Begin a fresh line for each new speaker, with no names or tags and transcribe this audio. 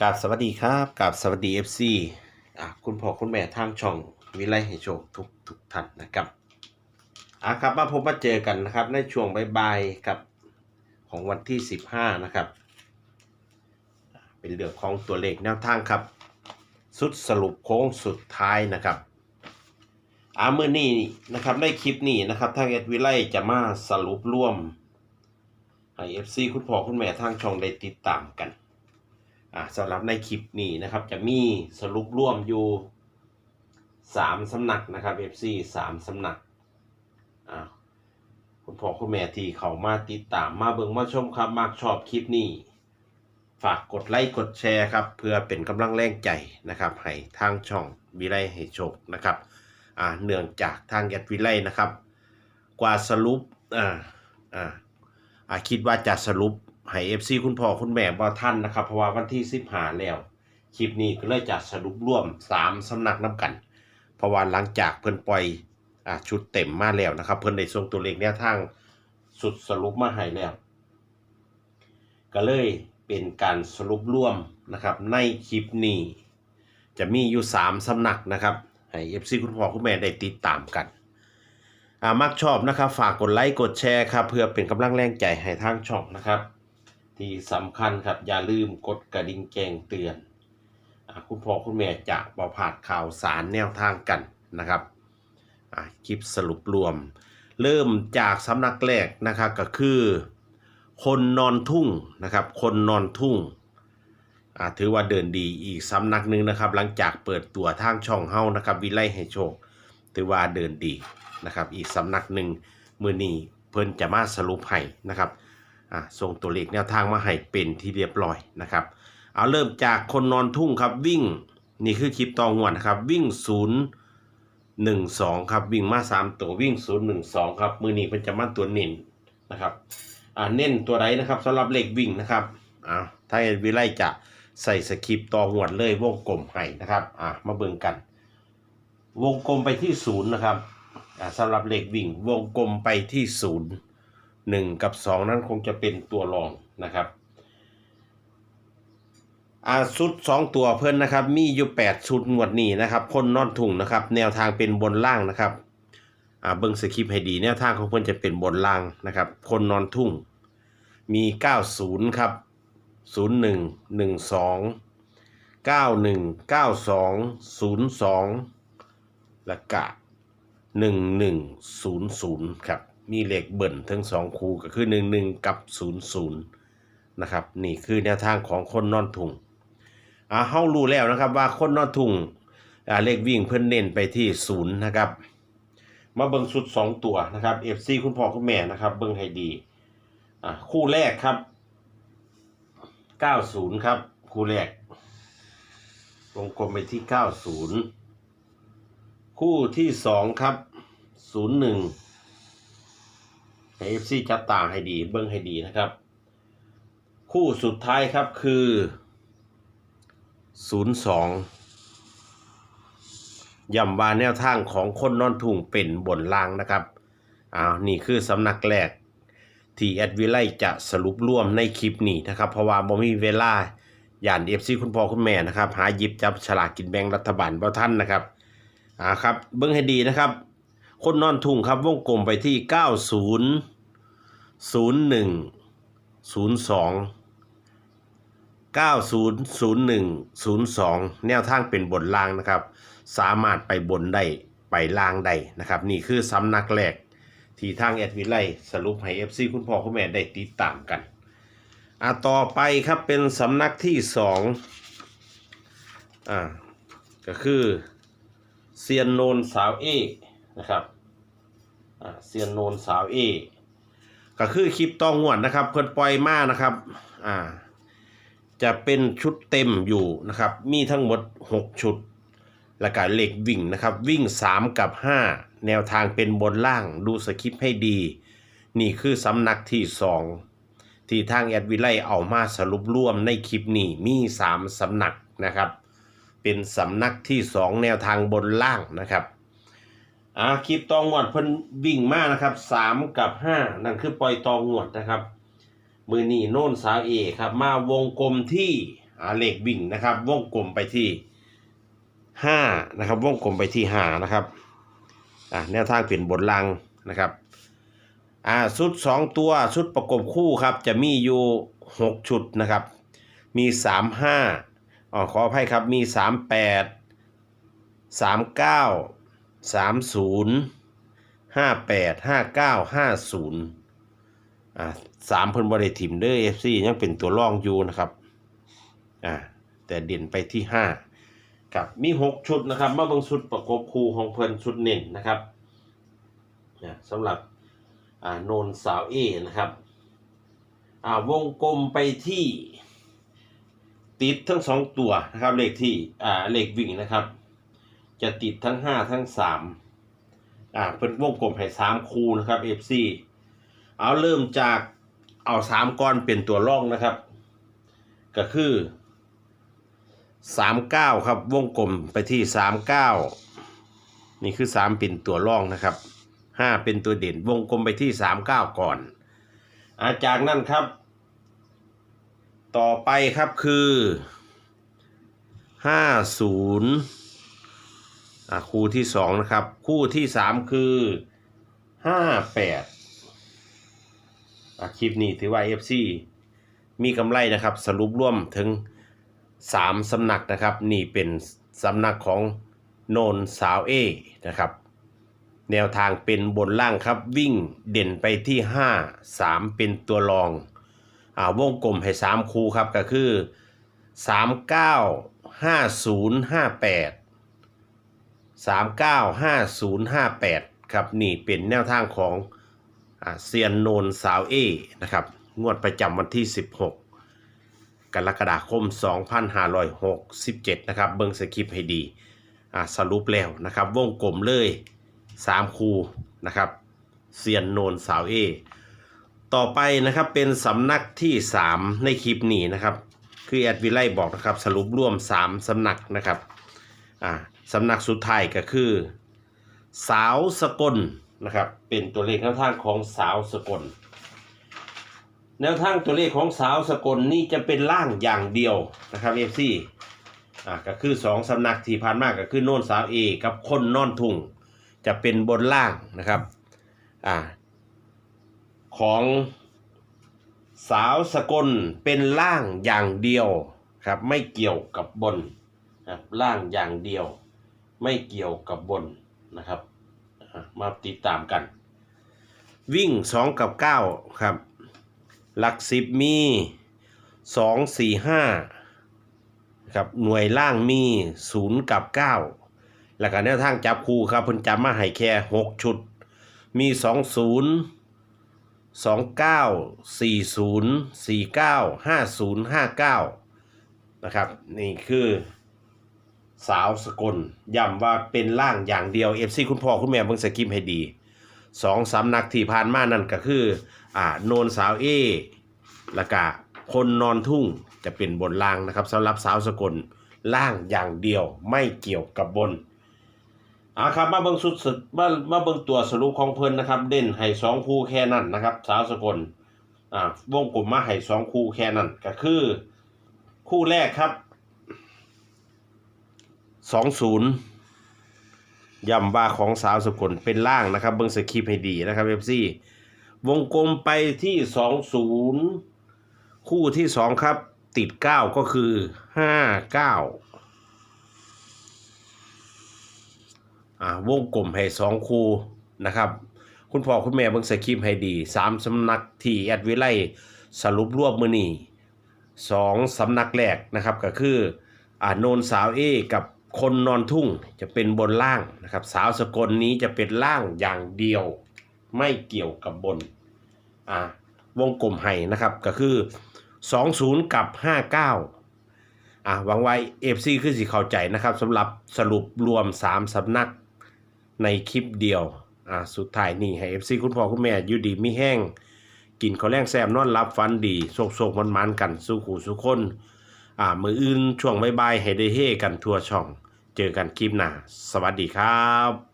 กราบสวัสดีครับกราบสวัสดี FC อะคุณพ่อคุณแม่ทางช่องวิไลให้โชคทุกทุกท่านนะครับอะครับมาพบมาเจอกันนะครับ ในช่วงบ่ายๆครับของวันที่ 15 นะครับ เป็นเรื่องของตัวเลขแนวทางครับ สุดสรุปโค้งสุดท้ายนะครับอาเมื่อนี้นะครับในคลิปนี้นะครับทางเอ็ดวิไลจะมาสรุปร่วมให้ FC คุณพ่อคุณแม่ทางช่องได้ติดตามกัน อ่าสำหรับในคลิปนี้นะครับ จะมีสรุปร่วมอยู่สามสำนักนะครับ FC สามสำนักอ่าคุณพ่อคุณแม่ที่เขามาติดตามมาเบิ่งมาชมครับมากชอบคลิปนี้ ฝากกดไลค์กดแชร์ครับ เพื่อเป็นกำลังแรงใจนะครับให้ทางช่องวิไลให้โชคนะครับอ่าเนื่องจากทางแอดวิไลนะครับ กว่าสรุปอ่าอ่าคิดว่าจะสรุป ให้เอฟซีคุณพ่อคุณแม่บ่ท่านนะครับ เพราะว่าวันที่สิบหาแล้ว คลิปนี้ก็เลยจะสรุปร่วมสามสำนักน้ำกัน เพราะว่าหลังจากเพิ่นปล่อยอชุดเต็มมาแล้วนะครับ เพิ่นได้ส่งตัวเลขแนวทางสุดสรุปมาให้แล้ว ก็เลยเป็นการสรุปร่วมนะครับ ในคลิปนี้ จะมีอยู่สามสำนักนะครับให้เอฟซีคุณพ่อคุณแม่ได้ติดตามกันอามักชอบนะครับ ฝากกดไลค์กดแชร์ครับเพื่อเป็นกำลังแรงใจให้ทางช่องนะครับ ที่สำคัญครับอย่าลืมกดกระดิ่งแจ้งเตือนอคุณพ่อคุณแม่จะประพาดข่าวสารแนวทางกันนะครับคลิปสรุปรวม เริ่มจากสำนักแรกนะครับก็คือ คนนอนทุ่งนะครับ คนนอนทุ่งถือว่าเดินดีอีกสำนักหนึ่งนะครับ หลังจากเปิดตัวทางช่องเฮานะครับ วิไลให้โชค ถือว่าเดินดีนะครับ อีกสำนักหนึ่งมือนี้เพิ่นจะมาสรุปให้นะครับ อะส่งตัวเลขแนวทางมาให้เป็นที่เรียบร้อยนะครับเอาเริ่มจากคนนอนทุ่งครับวิ่งนี่คือคลิปตองวนะครับวิ่งศูนย์หนึ่งสองครับวิ่งมาสามตัววิ่งศูนย์หนึ่งสองครับมือนี้เพิ่นจะมาตัวเน้นนะครับอ่าเน้นตัวไรนะครับสำหรับเลขวิ่งนะครับอ่าถ้าเอ็นวิไลจะใส่สคริปต์ตองวดเลยวงกลมให้นะครับอ่ามาเบิ่งกัน วงกลมไปที่ศูนย์นะครับอ่าสำหรับเลขวิ่งวงกลมไปที่ศูนย์ หนึ่งกับสองนั้นคงจะเป็นตัวรองนะครับอาชุดสองตัวเพิ่อนนะครับมีอยู่แปดชุดงวดนี้นะครับคนนอนถุงนะครับ แนวทางเป็นบนล่างนะครับอ่าเบิ้งสคริปต์ให้ดีแนวทางของเพิ่อนจะเป็นบนล่างนะครับ คนนอนทุ่ง มีเก้าศูนย์ครับศูนย์หนึ่งหนึ่งสองเก้าหนึ่งเก้าสองศูนย์สองและกะหนึ่งหนึ่งศูนย์ศูนย์ครับ มีเลขเบิ่นทั้งสองคู่ก็คือหนึ่งหนึ่งกับศูนย์ศูนย์นะครับนี่คือแนวทางของคนนอนทุงอ่าเฮารู้แล้วนะครับว่าคนนอนทุงอ่าเลขวิ่งเพิ่นเน้นไปที่ศูนย์นะครับ มาเบิ่งชุดสองตัวนะครับ FC คุณพ่อคุณแม่นะครับเบิ่งให้ดีอ่าคู่แรกครับ90ครับ คู่แรกวงกลมไปที่90คู่ที่สองครับ01 ให้ FC จับตาให้ดีเบิ้งให้ดีนะครับ คู่สุดท้ายครับคือ02ย่ำว่าแนวทางของคนนอนทุ่งเป็นบนล่างนะครับอ้าวนี่คือสำนักแรก ที่แอดวิไลจะสรุปร่วมในคลิปนี้นะครับ เพราะว่าบ่มีเวลาย่านเอฟซีคุณพ่อคุณแม่นะครับ หายิบจับฉลากกินแบ่งรัฐบาลบ่ท่านนะครับอ่าครับ เบิ้งให้ดีนะครับ คนนอนทุ่งครับวงกลมไปที่ 90ศูนย์หนึ่งศูนย์สองเก้าศูนย์ศูนย์หนึ่งศูนย์สองแนวทางเป็นบนล่างนะครับ สามารถไปบนได้ ไปล่างได้นะครับ นี่คือสำนักแรก ที่ทางแอดวิไลสรุปให้ FC คุณพ่อคุณแม่ได้ติดตามกันอ่าต่อไปครับเป็นสำนักที่สองอ่าก็คือเซียนโนนสาวเอ นะครับเซียนโนนสาวเอก็คือคลิปต้องงวดนะครับเพิ่นปล่อยมานะครับอ่าจะเป็นชุดเต็มอยู่นะครับ มีทั้งหมด 6 ชุด แล้วก็เหล็กวิ่งนะครับ วิ่ง 3 กับ 5 แนวทางเป็นบนล่างดูสคริปต์ให้ดี นี่คือสำนักที่ 2 ที่ทางแอดวิไลเอามาสรุปร่วมในคลิปนี้มี 3สำนักนะครับ เป็นสำนักที่ 2 แนวทางบนล่างนะครับ อ่าคลิปตองงวดเพิ่นวิ่งมากนะครับสามกับห้านั่นคือปล่อยตองงวดนะครับ มือนี่โน่นสาวเอครับ มาวงกลมที่อ่าเลขวิ่งนะครับ วงกลมไปที่ห้านะครับ วงกลมไปที่ห้านะครับอ่าแนวทางเปลี่ยนบนลังนะครับอ่าชุดสองตัวชุดประกบคู่ครับ จะมีอยู่หกชุดนะครับ มีสามห้าอ๋อขออภัยครับมีสามแปดสามเก้า สามศูนย์ห้าแปดห้าเก้าห้าศูนย์อ่าสามเพิ่นบริถิมเด้อเอฟซียังเป็นตัวร่องอยู่นะครับอ่าแต่เด่นไปที่ห้าครับมีหกชุดนะครับมาบิ่งชุดประกบคู่ของเพิ่นชุดเน้นนะครับอ่าสำหรับอ่าโนนสาวเอนะครับอ่าวงกลมไปที่ติดทั้งสองตัวนะครับเลขที่อ่าเลขวิ่งนะครับ จะติดทั้งห้าทั้งสามอ่าเป็นวงกลมให้สามคูนะครับ FC เอาเริ่มจากเอาสามก้อนเป็นตัวร่องนะครับ ก็คือสามเก้าครับวงกลมไปที่สามเก้านี่คือสามเป็นตัวร่องนะครับห้าเป็นตัวเด่นวงกลมไปที่สามเก้าก่อนอาจากนั้นครับ ต่อไปครับคือห้าศูนย์ คู่ที่สองนะครับ คู่ที่สามคือห้าแปดคลิปนี้ถือว่า FC มีกำไรนะครับสรุปร่วมถึงสามสำนักนะครับ นี่เป็นสำนักของโนนสาวเอนะครับ แนวทางเป็นบนล่างครับ วิ่งเด่นไปที่ 5 3 เป็นตัวรองอ่าวงกลมให้สามคูครับก็คือสามเก้า ห้าศูนย์ห้าแปดสามเก้าห้าศูนย์ห้าแปดครับ นี่เป็นแนวทางของอเซียนโนนสาวเอนะครับ งวดประจำวันที่ 16 กรกฎาคม 2567 นะครับ เบิ้งสคริปให้ดีอ่าสรุปแล้วนะครับ วงกลมเลย 3 คูนะครับเซียนโนนสาวเอต่อไปนะครับเป็นสำนักที่ 3 ในคลิปนี้นะครับ คือแอดวิไลบอกนะครับสรุปร่วม 3สำนักนะครับอ่า สำนักสุดท้ายก็คือ สาวสกลนะครับ เป็นตัวเลขแนวทางของสาวสกล แนวทางตัวเลขของสาวสกลนี่จะเป็นล่างอย่างเดียวนะครับเอฟซีอ่าก็คือสองสำนักที่ผ่านมากก็คือโน่นสาวเอกับคนนอนทุ่ง จะเป็นบนล่างนะครับอ่าของสาวสกลเป็นล่างอย่างเดียวครับไม่เกี่ยวกับบนครับล่างอย่างเดียว ไม่เกี่ยวกับบนนะครับ มาติดตามกัน วิ่งสองกับเก้าครับ หลักสิบมีสองสี่ห้าครับหน่วยล่างมีศูนย์กับเก้าแล้วก็แนวทางจับคู่ครับเพิ่นจับมาให้แค่หกชุด มีสองศูนย์สองเก้าสี่ศูนย์สี่เก้าห้าศูนย์ห้าเก้านะครับ นี่คือ สาวสกลย้ำว่าเป็นล่างอย่างเดียวเอฟซีคุณพ่อคุณแม่เบิ่งสกิมให้ดีสองสำนักที่ผ่านมานั่นก็คืออ่าโนนสาวเอแล้วก็คนนอนทุ่งจะเป็นบนล่างนะครับสำหรับสาวสกลล่างอย่างเดียวไม่เกี่ยวกับบนอ่าครับมาเบิ่งสุดสุดมามาเบิ่งตัวสรุปของเพิ่นนะครับ เด่นให้สองคู่แค่นั้นนะครับ สาวสกลอ่าวงกลมมาให้สองคู่แค่นั้นก็คือ คู่แรกครับ สองศูนย์ย้ำว่าของสาวสกลเป็นล่างนะครับ เบิ่งสคริปให้ดีนะครับเอฟซีวงกลมไปที่สองศูนย์คู่ที่สองครับ ติดเก้าก็คือห้าเก้าอ่าวงกลมให้สองคู่นะครับ คุณพ่อคุณแม่เบิ่งสคริปให้ดีสามสำนักที่แอดวิไลสรุปรวบมือนี่สองสำนักแรกนะครับก็คืออ่าโนนสาวเอกับ คนนอนทุ่งจะเป็นบนล่างนะครับ สาวสกลนี้จะเป็นล่างอย่างเดียว ไม่เกี่ยวกับบนอ่าวงกลมให้นะครับก็คือ 20 กับ 59อ่าหวังไว้ FC คือสิเข้าใจนะครับสำหรับสรุปรวม 3สำนักในคลิปเดียวอ่าสุดท้ายนี่ให้ FC คุณพ่อคุณแม่อยู่ดีมีแห้งกินข้าวแรงแซมนอนรับฟันดีโศกโศกมันมันกันสู้ขู่สู้คน อ่ามืออื่นช่วงบ่ายๆให้ได้เฮกันทั่วช่อง เจอกันคลิปหน้า สวัสดีครับ